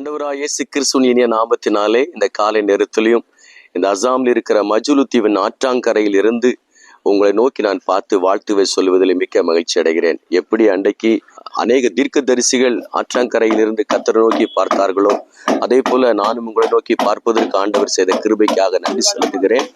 ஆண்டவராக இயேசு கிறிஸ்துவின் இனிய நாமத்தினாலே இந்த காலை நேரத்திலையும் இந்த அசாமில் இருக்கிற மஜுலு தீவின் ஆற்றாங்கரையில் இருந்து உங்களை நோக்கி நான் பார்த்து வாழ்த்துவை சொல்வதில் மிக்க மகிழ்ச்சி அடைகிறேன். எப்படி அன்றைக்கு அநேக தீர்க்கதரிசிகள் ஆற்றாங்கரையில் இருந்து கத்தரை நோக்கி பார்த்தார்களோ அதே போல நானும் உங்களை நோக்கி பார்ப்பதற்கு ஆண்டவர் செய்த கிருபைக்காக நன்றி செலுத்துகிறேன்.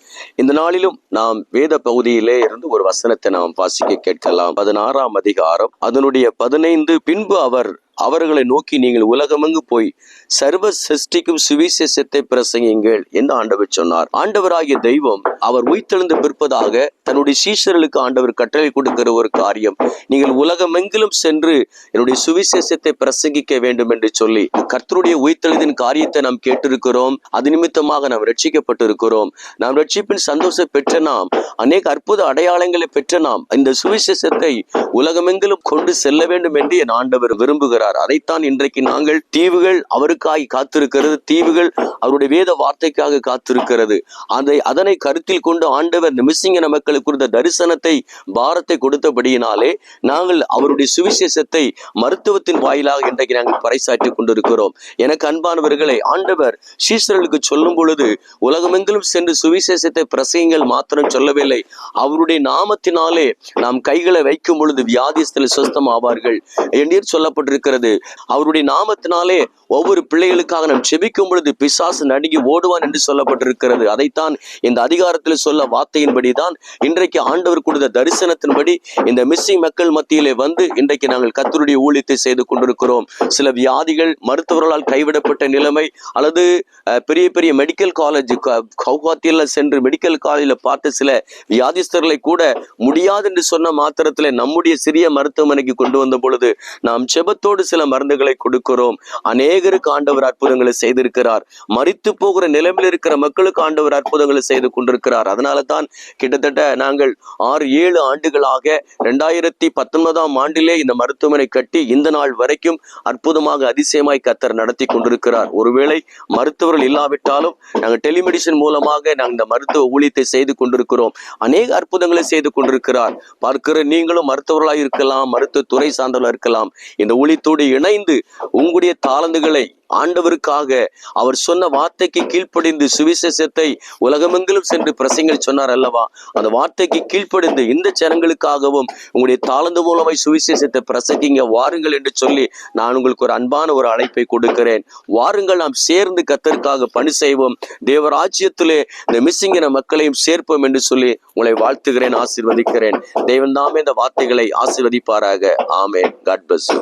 இந்த நாளிலும் நாம் வேத பகுதியிலே இருந்து ஒரு வசனத்தை நாம் வாசிக்க கேட்கலாம். பதினாறாம் அதிகாரம் அதனுடைய பதினைந்து பின்பு அவர் அவர்களை நோக்கி நீங்கள் உலகமெங்கு போய் சர்வ சிருஷ்டிக்கும் சுவிசேஷத்தை பிரசங்கியுங்கள் என்று ஆண்டவர் சொன்னார். ஆண்டவராகிய தெய்வம் அவர் உயிர்த்தெழுந்து பிற்பதாக தன்னுடைய சீஷர்களுக்கு ஆண்டவர் கட்டளை கொடுக்கிற ஒரு காரியம். நீங்கள் உலகமெங்கிலும் சென்று என்னுடைய சுவிசேஷத்தை பிரசங்கிக்க வேண்டும் என்று சொல்லி கர்த்தருடைய உயிர்த்தெழுதின் காரியத்தை நாம் கேட்டிருக்கிறோம். அது நிமித்தமாக நாம் ரட்சிக்கப்பட்டிருக்கிறோம். நாம் ரட்சிப்பின் சந்தோஷம் பெற்ற நாம் அநேக அற்புத அடையாளங்களை பெற்ற நாம் இந்த சுவிசேஷத்தை உலகமெங்கிலும் கொண்டு செல்ல வேண்டும் என்று என் ஆண்டவர் விரும்புகிறார். அதைத்தான் இன்றைக்கு நாங்கள் தீவுகள் அவருக்காய் காத்திருக்கிறது தீவுகள் அவருடைய வேத வார்த்தைக்காக காத்திருக்கிறது. அதை அதனை கருத்தில் கொண்டு ஆண்டவர் இந்த மிஸ்ஸிங்கின மக்களுக்கு இருந்த தரிசனத்தை பாரத்தை கொடுத்தபடியினாலே நாங்கள் அவருடைய சுவிசேஷத்தை மருத்துவத்தின் வாயிலாக இன்றைக்கு நாங்கள் பறைசாற்றி கொண்டிருக்கிறோம். எனக்கு அன்பானவர்களை ஆண்டவர் சீசர்களுக்கு சொல்லும் பொழுது உலகமெங்கிலும் சென்று சுவிசேஷத்தை பிரசையுங்கள் மாத்திரம் சொல்லவில்லை. அவருடைய நாமத்தினாலே நாம் கைகளை வைக்கும் பொழுது வியாதிஸ்தில் சுஸ்தம் ஆவார்கள் என்று சொல்லப்பட்டிருக்கிறது அவருடைய நாமத்தினாலே ஒவ்வொரு பிள்ளைகளுக்காக நாம் செபிக்கும் பொழுது பிசாசு நடுங்கி ஓடுவான் என்று சொல்லப்பட்டிருக்கிறது. அதைத்தான் இந்த அதிகாரத்தில் சொல்ல வார்த்தையின்படிதான் இன்றைக்கு ஆண்டவர் கொடுத்த தரிசனத்தின்படி இந்த மிஸ்ஸிங் மக்கள் மத்தியிலே வந்து இன்றைக்கு நாங்கள் கத்தருடைய ஊழியத்தை செய்து கொண்டிருக்கிறோம். சில வியாதிகள் மருத்துவர்களால் கைவிடப்பட்ட நிலைமை அல்லது பெரிய பெரிய மெடிக்கல் காலேஜ் கவுகாத்தியில் சென்று மெடிக்கல் காலேஜில் பார்த்த சில வியாதிஸ்தர்களை கூட முடியாது என்று சொன்ன மாத்திரத்தில் நம்முடைய சிறிய மருத்துவமனைக்கு கொண்டு வந்த பொழுது நாம் செபத்தோடு சில மருந்துகளை கொடுக்கிறோம். அநேகருக்கு ஆண்டவர் அற்புதங்களை செய்திருக்கிறார். மறித்து போகிற நிலைமையில் இருக்கிற மக்களுக்கு ஆண்டவர் அற்புதங்களை செய்து கொண்டிருக்கிறார். அதனால தான் கிட்டத்தட்ட நாங்கள் ஆறு ஏழு ஆண்டுகளாக ரெண்டாயிரத்தி பத்தொன்பதாம் ஆண்டிலே இந்த மருத்துவமனை கட்டி இந்த நாள் வரைக்கும் அற்புதமாக அதிசயமாய் கத்தர் நடத்தி கொண்டிருக்கிறார். ஒருவேளை மருத்துவர்கள் இல்லாவிட்டாலும் நாங்கள் டெலிமெடிசன் மூலமாக நாங்கள் இந்த மருத்துவ ஊழியத்தை செய்து கொண்டிருக்கிறோம். அநேக அற்புதங்களை செய்து கொண்டிருக்கிறார். பார்க்கிற நீங்களும் மருத்துவர்களாக இருக்கலாம் மருத்துவ துறை சார்ந்தவர்களாக இருக்கலாம். இந்த ஊழியத்தோடு இணைந்து உங்களுடைய தாளந்துகளை ஆண்டவருக்காக அவர் சொன்ன வார்த்தைக்கு கீழ்ப்படிந்து சுவிசேஷத்தை உலகமெங்கிலும் சென்று பிரசங்கள் சொன்னார் அல்லவா? அந்த வார்த்தைக்கு கீழ்ப்படிந்து இந்த ஜனங்களுக்காகவும் உங்களுடைய தாழ்ந்து மூலமாய் சுவிசேஷத்தை பிரசங்கிங்க வாருங்கள் என்று சொல்லி நான் உங்களுக்கு ஒரு அன்பான ஒரு அழைப்பை கொடுக்கிறேன். வாருங்கள் நாம் சேர்ந்து கத்தருக்காக பணி செய்வோம். தேவராஜ்யத்திலே இந்த மிஸ்ஸிங்கின மக்களையும் சேர்ப்போம் என்று சொல்லி உங்களை வாழ்த்துகிறேன் ஆசீர்வதிக்கிறேன். தேவன் தாமே இந்த வார்த்தைகளை ஆசீர்வதிப்பாராக. ஆமே காட் பஸ்